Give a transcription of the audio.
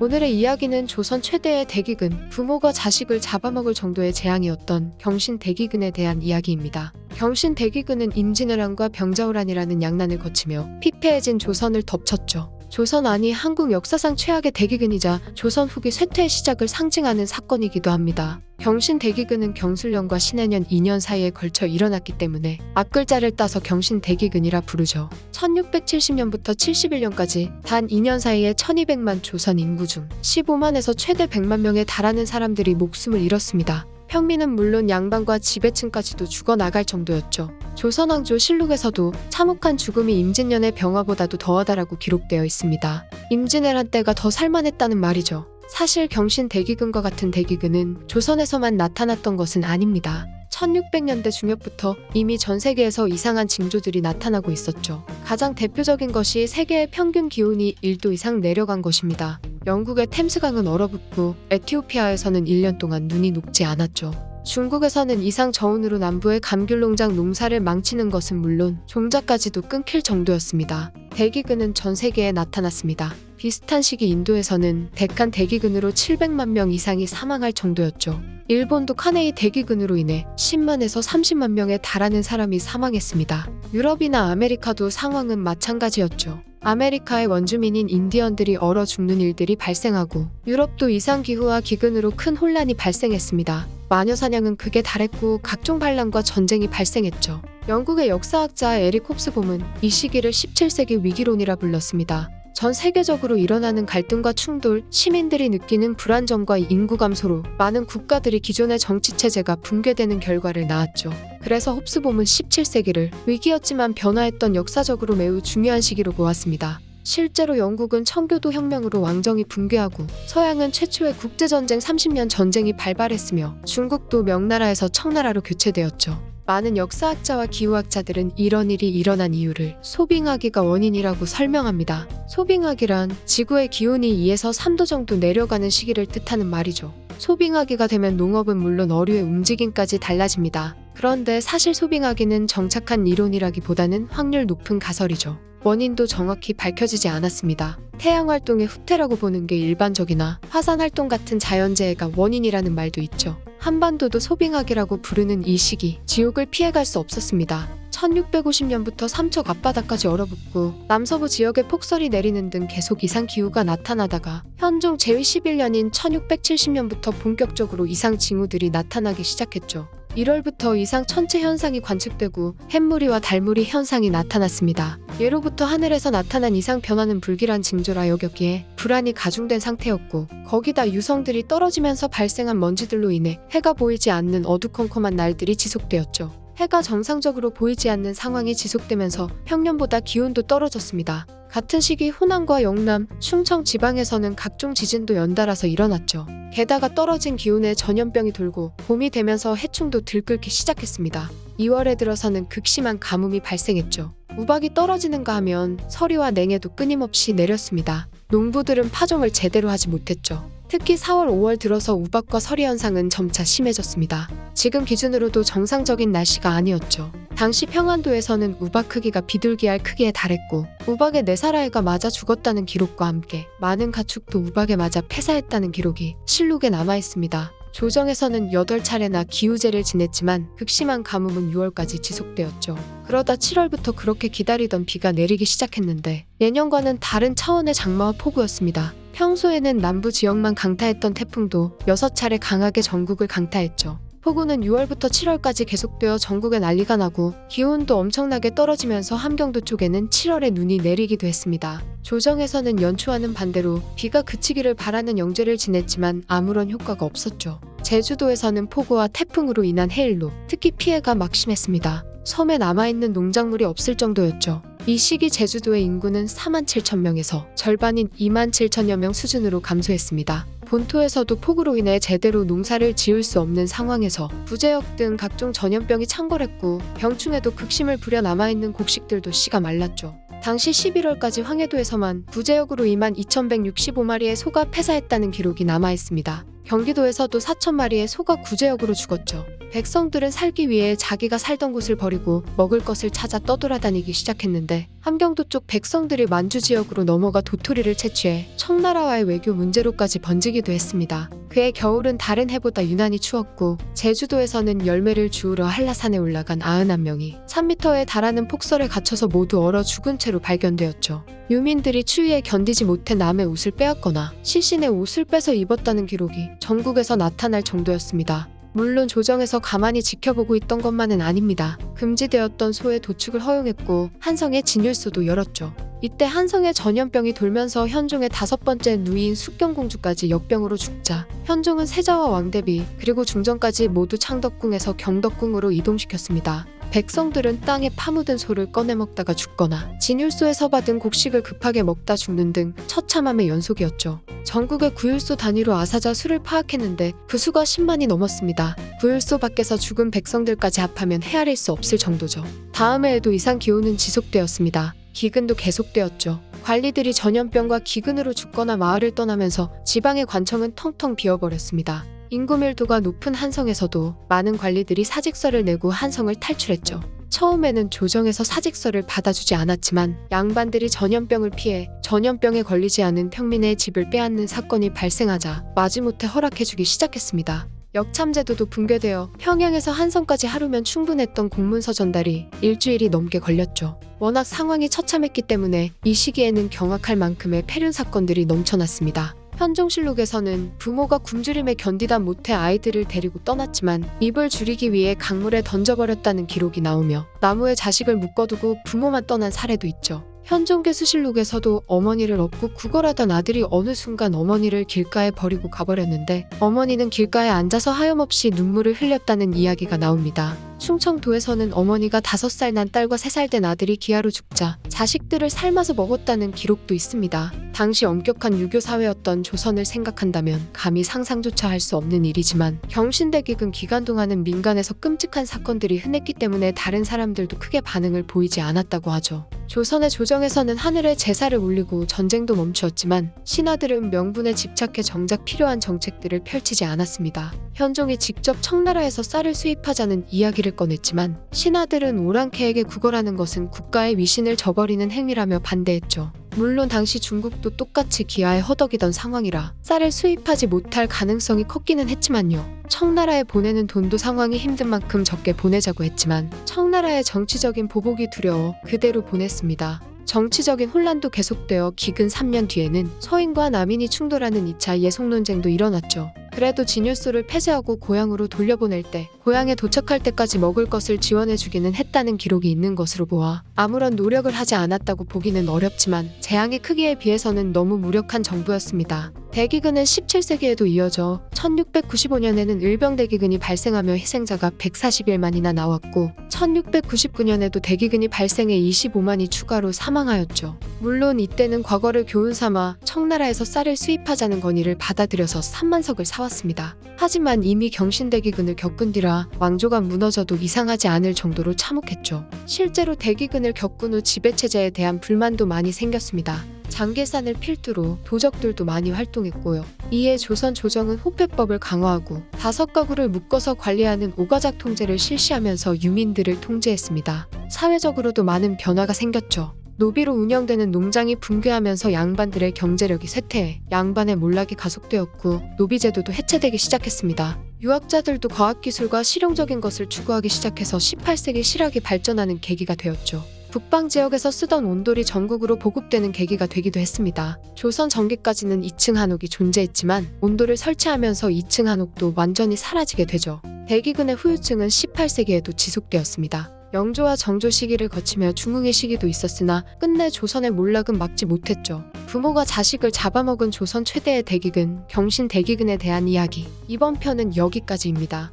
오늘의 이야기는 조선 최대의 대기근, 부모가 자식을 잡아먹을 정도의 재앙이었던 경신 대기근에 대한 이야기입니다. 경신 대기근은 임진왜란과 병자호란이라는 양난을 거치며 피폐해진 조선을 덮쳤죠. 조선 안이 한국 역사상 최악의 대기근이자 조선 후기 쇠퇴의 시작을 상징하는 사건이기도 합니다. 경신 대기근은 경술년과 신해년 2년 사이에 걸쳐 일어났기 때문에 앞글자를 따서 경신 대기근이라 부르죠. 1670년부터 71년까지 단 2년 사이에 1200만 조선 인구 중 15만에서 최대 100만 명에 달하는 사람들이 목숨을 잃었습니다. 평민은 물론 양반과 지배층까지도 죽어나갈 정도였죠. 조선왕조 실록에서도 참혹한 죽음이 임진년의 병화보다도 더하다라고 기록되어 있습니다. 임진왜란 때가 더 살만했다는 말이죠. 사실 경신 대기근과 같은 대기근은 조선에서만 나타났던 것은 아닙니다. 1600년대 중엽부터 이미 전 세계에서 이상한 징조들이 나타나고 있었죠. 가장 대표적인 것이 세계의 평균 기온이 1도 이상 내려간 것입니다. 영국의 템스강은 얼어붙고 에티오피아에서는 1년 동안 눈이 녹지 않았죠. 중국에서는 이상 저온으로 남부의 감귤 농장 농사를 망치는 것은 물론 종자까지도 끊길 정도였습니다. 대기근은 전 세계에 나타났습니다. 비슷한 시기 인도에서는 백한 대기근으로 700만 명 이상이 사망할 정도였죠. 일본도 카네이 대기근으로 인해 10만에서 30만 명에 달하는 사람이 사망했습니다. 유럽이나 아메리카도 상황은 마찬가지였죠. 아메리카의 원주민인 인디언들이 얼어 죽는 일들이 발생하고 유럽도 이상기후와 기근으로 큰 혼란이 발생했습니다. 마녀 사냥은 극에 달했고 각종 반란과 전쟁이 발생했죠. 영국의 역사학자 에릭 홉스봄은 이 시기를 17세기 위기론이라 불렀습니다. 전 세계적으로 일어나는 갈등과 충돌, 시민들이 느끼는 불안정과 인구 감소로 많은 국가들이 기존의 정치 체제가 붕괴되는 결과를 낳았죠. 그래서 홉스봄은 17세기를 위기였지만 변화했던 역사적으로 매우 중요한 시기로 보았습니다. 실제로 영국은 청교도 혁명으로 왕정이 붕괴하고 서양은 최초의 국제전쟁 30년 전쟁이 발발했으며 중국도 명나라에서 청나라로 교체되었죠. 많은 역사학자와 기후학자들은 이런 일이 일어난 이유를 소빙하기가 원인이라고 설명합니다. 소빙하기란 지구의 기온이 2에서 3도 정도 내려가는 시기를 뜻하는 말이죠. 소빙하기가 되면 농업은 물론 어류의 움직임까지 달라집니다. 그런데 사실 소빙하기는 정착한 이론이라기보다는 확률 높은 가설이죠. 원인도 정확히 밝혀지지 않았습니다. 태양 활동의 후퇴라고 보는 게 일반적이나 화산 활동 같은 자연재해가 원인이라는 말도 있죠. 한반도도 소빙하기라고 부르는 이 시기, 지옥을 피해갈 수 없었습니다. 1650년부터 삼척 앞바다까지 얼어붙고 남서부 지역에 폭설이 내리는 등 계속 이상 기후가 나타나다가 현종 제위 11년인 1670년부터 본격적으로 이상 징후들이 나타나기 시작했죠. 1월부터 이상 천체 현상이 관측되고 햇무리와 달무리 현상이 나타났습니다. 예로부터 하늘에서 나타난 이상 변화는 불길한 징조라 여겼기에 불안이 가중된 상태였고 거기다 유성들이 떨어지면서 발생한 먼지들로 인해 해가 보이지 않는 어두컴컴한 날들이 지속되었죠. 해가 정상적으로 보이지 않는 상황이 지속되면서 평년보다 기온도 떨어졌습니다. 같은 시기 호남과 영남, 충청 지방에서는 각종 지진도 연달아서 일어났죠. 게다가 떨어진 기온에 전염병이 돌고 봄이 되면서 해충도 들끓기 시작했습니다. 2월에 들어서는 극심한 가뭄이 발생했죠. 우박이 떨어지는가 하면 서리와 냉해도 끊임없이 내렸습니다. 농부들은 파종을 제대로 하지 못했죠. 특히 4월, 5월 들어서 우박과 서리 현상은 점차 심해졌습니다. 지금 기준으로도 정상적인 날씨가 아니었죠. 당시 평안도에서는 우박 크기가 비둘기알 크기에 달했고 우박에 네 사라이가 맞아 죽었다는 기록과 함께 많은 가축도 우박에 맞아 폐사했다는 기록이 실록에 남아 있습니다. 조정에서는 8차례나 기우제를 지냈지만 극심한 가뭄은 6월까지 지속되었죠. 그러다 7월부터 그렇게 기다리던 비가 내리기 시작했는데 예년과는 다른 차원의 장마와 폭우였습니다. 평소에는 남부 지역만 강타했던 태풍도 6차례 강하게 전국을 강타했죠. 폭우는 6월부터 7월까지 계속되어 전국에 난리가 나고 기온도 엄청나게 떨어지면서 함경도 쪽에는 7월에 눈이 내리기도 했습니다. 조정에서는 연초와는 반대로 비가 그치기를 바라는 영제를 지냈지만 아무런 효과가 없었죠. 제주도에서는 폭우와 태풍으로 인한 해일로 특히 피해가 막심했습니다. 섬에 남아있는 농작물이 없을 정도였죠. 이 시기 제주도의 인구는 4만 7천 명에서 절반인 2만 7천여 명 수준으로 감소했습니다. 본토에서도 폭우로 인해 제대로 농사를 지을 수 없는 상황에서 부재역 등 각종 전염병이 창궐했고 병충해도 극심을 부려 남아있는 곡식들도 씨가 말랐죠. 당시 11월까지 황해도에서만 부재역으로 2만 2,165마리의 소가 폐사했다는 기록이 남아 있습니다. 경기도에서도 4천 마리의 소가 구제역으로 죽었죠. 백성들은 살기 위해 자기가 살던 곳을 버리고 먹을 것을 찾아 떠돌아다니기 시작했는데 함경도 쪽 백성들이 만주 지역으로 넘어가 도토리를 채취해 청나라와의 외교 문제로까지 번지기도 했습니다. 그해 겨울은 다른 해보다 유난히 추웠고 제주도에서는 열매를 주우러 한라산에 올라간 91명이 3m에 달하는 폭설에 갇혀서 모두 얼어 죽은 채로 발견되었죠. 유민들이 추위에 견디지 못해 남의 옷을 빼앗거나 시신의 옷을 빼서 입었다는 기록이 전국에서 나타날 정도였습니다. 물론 조정에서 가만히 지켜보고 있던 것만은 아닙니다. 금지되었던 소의 도축을 허용했고 한성의 진율소도 열었죠. 이때 한성의 전염병이 돌면서 현종의 다섯 번째 누이인 숙경공주까지 역병으로 죽자 현종은 세자와 왕대비 그리고 중전까지 모두 창덕궁에서 경덕궁으로 이동시켰습니다. 백성들은 땅에 파묻은 소를 꺼내 먹다가 죽거나 진율소에서 받은 곡식을 급하게 먹다 죽는 등 처참함의 연속이었죠. 전국의 구율소 단위로 아사자 수를 파악했는데 그 수가 10만이 넘었습니다. 구율소 밖에서 죽은 백성들까지 합하면 헤아릴 수 없을 정도죠. 다음 해에도 이상 기온은 지속되었습니다. 기근도 계속되었죠. 관리들이 전염병과 기근으로 죽거나 마을을 떠나면서 지방의 관청은 텅텅 비어버렸습니다. 인구 밀도가 높은 한성에서도 많은 관리들이 사직서를 내고 한성을 탈출했죠. 처음에는 조정에서 사직서를 받아주지 않았지만 양반들이 전염병을 피해 전염병에 걸리지 않은 평민의 집을 빼앗는 사건이 발생하자 마지못해 허락해주기 시작했습니다. 역참제도도 붕괴되어 평양에서 한성까지 하루면 충분했던 공문서 전달이 일주일이 넘게 걸렸죠. 워낙 상황이 처참했기 때문에 이 시기에는 경악할 만큼의 폐륜 사건들이 넘쳐났습니다. 현종실록에서는 부모가 굶주림에 견디다 못해 아이들을 데리고 떠났지만 입을 줄이기 위해 강물에 던져버렸다는 기록이 나오며 나무에 자식을 묶어두고 부모만 떠난 사례도 있죠. 현종계 수실록에서도 어머니를 업고 구걸하던 아들이 어느 순간 어머니를 길가에 버리고 가버렸는데 어머니는 길가에 앉아서 하염없이 눈물을 흘렸다는 이야기가 나옵니다. 충청도에서는 어머니가 다섯 살난 딸과 세살된 아들이 기아로 죽자 자식들을 삶아서 먹었다는 기록도 있습니다. 당시 엄격한 유교 사회였던 조선을 생각한다면 감히 상상조차 할 수 없는 일이지만 경신대기근 기간 동안은 민간에서 끔찍한 사건들이 흔했기 때문에 다른 사람들도 크게 반응을 보이지 않았다고 하죠. 조선의 조정에서는 하늘에 제사를 올리고 전쟁도 멈추었지만 신하들은 명분에 집착해 정작 필요한 정책들을 펼치지 않았습니다. 현종이 직접 청나라에서 쌀을 수입하자는 이야기를 꺼냈지만 신하들은 오랑캐에게 구걸하는 것은 국가의 위신을 저버리는 행위라며 반대했죠. 물론 당시 중국도 똑같이 기아에 허덕이던 상황이라 쌀을 수입하지 못할 가능성이 컸기는 했지만요. 청나라에 보내는 돈도 상황이 힘든 만큼 적게 보내자고 했지만 청나라의 정치적인 보복이 두려워 그대로 보냈습니다. 정치적인 혼란도 계속되어 기근 3년 뒤에는 서인과 남인이 충돌하는 2차 예속 논쟁도 일어났죠. 그래도 진율소를 폐쇄하고 고향으로 돌려보낼 때 고향에 도착할 때까지 먹을 것을 지원해주기는 했다는 기록이 있는 것으로 보아 아무런 노력을 하지 않았다고 보기는 어렵지만 재앙의 크기에 비해서는 너무 무력한 정부였습니다. 대기근은 17세기에도 이어져 1695년에는 을병대기근이 발생하며 희생자가 141만이나 나왔고 1699년에도 대기근이 발생해 25만이 추가로 사망하였죠. 물론 이때는 과거를 교훈 삼아 청나라에서 쌀을 수입하자는 건의를 받아들여서 3만석을 사왔습니다. 하지만 이미 경신대기근을 겪은 뒤라 왕조가 무너져도 이상하지 않을 정도로 참혹했죠. 실제로 대기근을 겪은 후 지배체제에 대한 불만도 많이 생겼습니다. 장계산을 필두로 도적들도 많이 활동했고요. 이에 조선 조정은 호패법을 강화하고 다섯 가구를 묶어서 관리하는 오가작 통제를 실시하면서 유민들을 통제했습니다. 사회적으로도 많은 변화가 생겼죠. 노비로 운영되는 농장이 붕괴하면서 양반들의 경제력이 쇠퇴해 양반의 몰락이 가속되었고 노비제도도 해체되기 시작했습니다. 유학자들도 과학기술과 실용적인 것을 추구하기 시작해서 18세기 실학이 발전하는 계기가 되었죠. 북방 지역에서 쓰던 온돌이 전국으로 보급되는 계기가 되기도 했습니다. 조선 전기까지는 2층 한옥이 존재했지만 온돌을 설치하면서 2층 한옥도 완전히 사라지게 되죠. 대기근의 후유증은 18세기에도 지속되었습니다. 영조와 정조 시기를 거치며 중흥의 시기도 있었으나 끝내 조선의 몰락은 막지 못했죠. 부모가 자식을 잡아먹은 조선 최대의 대기근, 경신 대기근에 대한 이야기. 이번 편은 여기까지입니다.